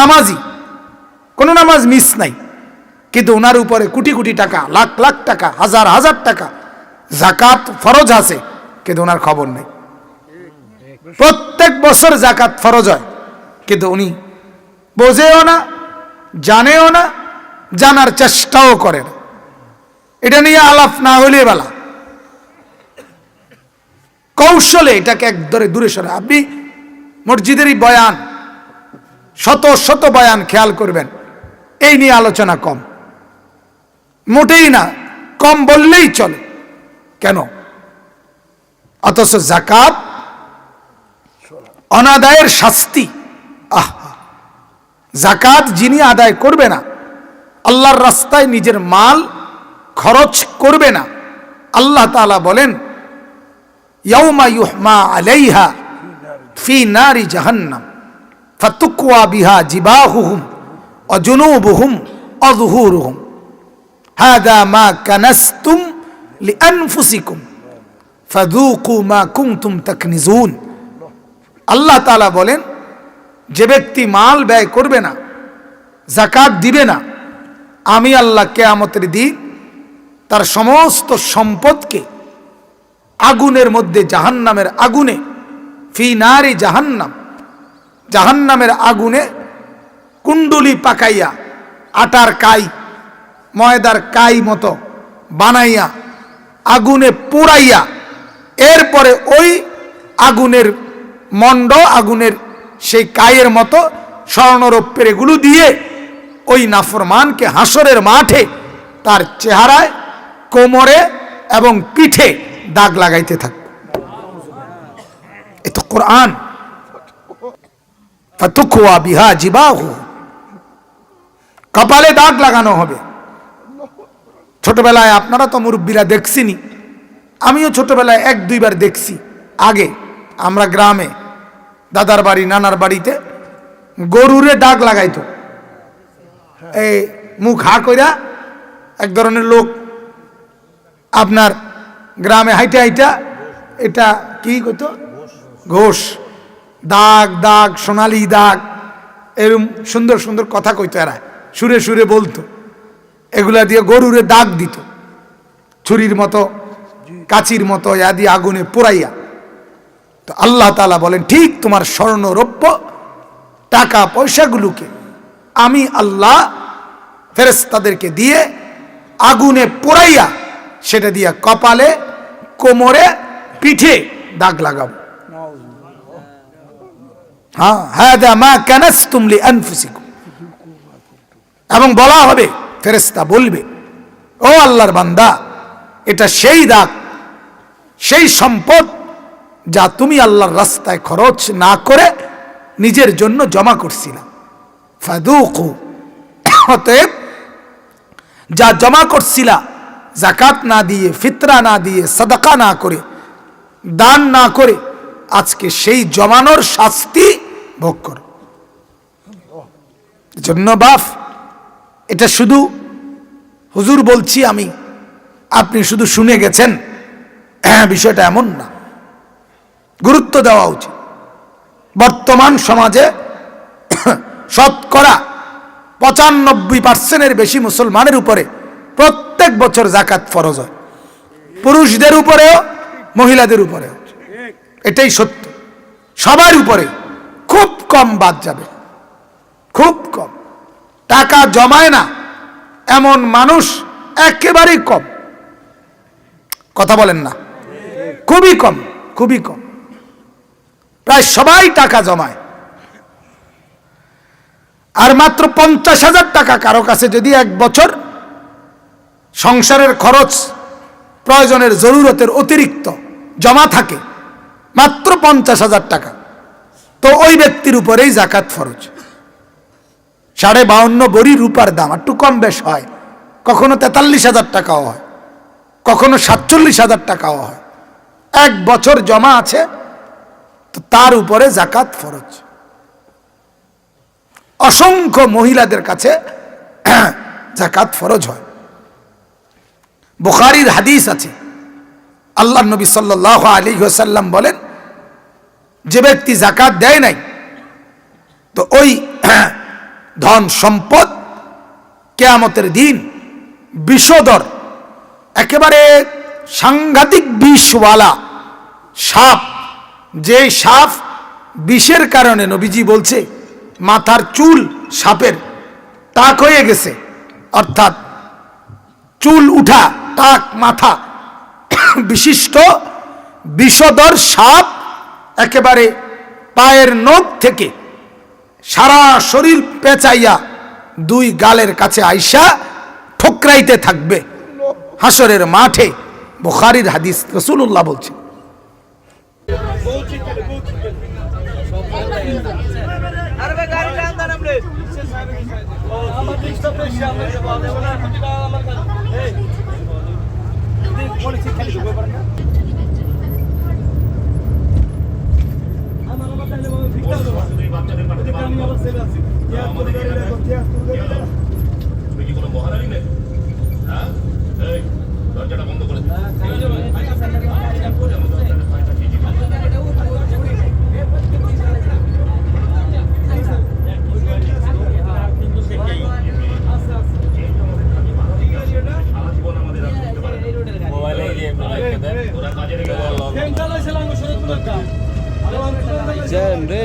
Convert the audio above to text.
নামাজি। কোনো নামাজ মিস নাই। কিন্তু ওনার উপরে কোটি কোটি টাকা, লাখ লাখ টাকা, হাজার হাজার টাকা জাকাত ফরজ আছে, কিন্তু ওনার খবর নেই। প্রত্যেক বছর জাকাত ফরজ হয়, কিন্তু উনি বোঝেও না, জানেও না, জানার চেষ্টাও করে না। এটা নিয়ে আলাপ না হলে বেলা। কৌশলে এটাকে একদরে দূরে সরে। আপনি মসজিদেরই বয়ান শত শত বয়ান খেয়াল করবেন। এই নিয়ে আলোচনা কম। মোটেই না, কম বললেই চলে। কেন? অথচ জাকাত অনাদায়ের শাস্তি। আহ! জাকাত যিনি আদায় করবে না, আল্লাহর রাস্তায় নিজের মাল খরচ করবে না। আল্লাহ তাআলা বলেন, ইয়াউমা ইউহমা আলাইহা ফি নারি জাহান্নাম। ফাতুকওয়া বিহা জিবাহুহুম ওয়া জুনুবুহুম ওয়া যুহুরুহুম হাদা মা কানাসতুম লিআনফুসিকুম, ফাযুকু মা কুনতুম তাকনিজুন। আল্লাহ তাআলা বলেন, যে ব্যক্তি মাল ব্যয় করবে না জাকাত দিবে না, আমি আল্লাহ কেয়ামতের দিন তার সমস্ত সম্পদকে আগুনের মধ্যে জাহান্নামের আগুনে, ফি নারি জাহান্নাম জাহান্নামের আগুনে কুণ্ডুলি পাকাইয়া, আটার কাই, ময়দার কাই মতো বানাইয়া, আগুনে পোড়াইয়া, এরপরে ওই আগুনের মণ্ড আগুনের সেই কায়ের মতো স্বর্ণরৌপ্যের এগুলো দিয়ে ওই নাফরমানকে হাসরের মাঠে তার চেহারায়, কোমরে এবং পিঠে দাগ লাগাইতে থাকবে। এ তো কোরআন। ফাতুকুয়া বিহা জিবাহু। কপালে দাগ লাগানো হবে। ছোটবেলায় আপনারা তো মুরব্বীরা দেখছিনি। আমিও ছোটবেলায় এক দুইবার দেখছি। আগে আমরা গ্রামে দাদার বাড়ি, নানার বাড়িতে গরুরে দাগ লাগাইতো। এই মুখ হা কইরা এক ধরনের লোক আপনার গ্রামে হাইটা হাইটা এটা কি কইতো? ঘোষ। দাগ দাগ, সোনালি দাগ, এরম সুন্দর সুন্দর কথা কইতো এরা। সুরে সুরে বলতো। এগুলা দিয়ে গরুরে দাগ দিত। ছুরির মতো, কাচির মতো ইয়া দিয়ে আগুনে পোড়াইয়া তো আল্লাহ তালা বলেন, ঠিক তোমার স্বর্ণ রৌপ্য টাকা পয়সাগুলোকে আমি আল্লাহ ফেরেস্তাদেরকে দিয়ে আগুনে পোড়াইয়া সেটা দিয়া কপালে, কোমরে, পিঠে দাগ লাগাবো হ্যাঁ হ্যাঁ মা কেনাস তুমলি আনফুসিকুম এবং বলা হবে ফেরেস্তা বলবে, ও আল্লাহর বান্দা, এটা সেই দাগ, সেই সম্পদ যা তুমি আল্লাহর রাস্তায় খরচ না করে নিজের জন্য জমা করছিলাম ফাদুকু, অতএব যা জমা করছিলা জাকাত না দিয়ে, ফিতরা না দিয়ে, সদাকা না করে, দান না করে আজকে সেই জমানোর শাস্তি ভোগ করো। জন্য বাফ এটা শুধু হুজুর বলছি আমি। আপনি শুধু শুনে গেছেন। হ্যাঁ বিষয়টা এমন না। গুরুত্ব দেওয়া উচিত। বর্তমান সমাজে শতকরা পঁচানব্বই পার্সেন্টের বেশি মুসলমানের উপরে প্রত্যেক বছর জাকাত ফরজ হয়। পুরুষদের উপরেও, মহিলাদের উপরেও। এটাই সত্য। সবার উপরে খুব কম বাদ যাবে। খুব কম। টাকা জমায় না, এমন মানুষ একেবারেই কম। কথা বলেন না। খুবই কম খুবই কম। প্রায় সবাই টাকা জমায়। আর মাত্র পঞ্চাশ হাজার টাকা কারও কাছে যদি এক বছর সংসারের খরচ প্রয়োজনের জরুরতের অতিরিক্ত জমা থাকে মাত্র পঞ্চাশ হাজার টাকা। তো ওই ব্যক্তির উপরেই জাকাত ফরজ। সাড়ে বাউন্ন বড়ি রূপার দাম, একটু কম বেশ হয়। কখনো তেতাল্লিশ হাজার টাকাও হয়, কখনো সাতচল্লিশ হাজার টাকাও হয়। এক বছর জমা আছে, তো তার উপরে জাকাত ফরজ। অসংখ্য মহিলাদের কাছে জাকাত ফরজ হয়। বুখারির হাদিস আছে আল্লাহ নবী সাল্লাহ আলী সাল্লাম বলেন, যে ব্যক্তি জাকাত দেয় নাই, তো ওই ধন সম্পদ কেয়ামতের দিন বিষদর একেবারে সাংঘাতিক বিষওয়ালা সাপ যে সাপ বিষের কারণে নবীজি বলছে, মাথার চুল সাপের টাক হয়ে গেছে, অর্থাৎ চুল উঠা টাক মাথা বিশিষ্ট বিষদর সাপ একেবারে পায়ের নখ থেকে সারা শরীর পেঁচাইয়া দুই গালের কাছে আইসা ঠোকরাইতে থাকবে। হাসরের মাঠে বুখারির হাদিস রসুল্লাহ বলছে। দেন আপনি আমার ডিস্টার্ব বেশি জ্যাম রে।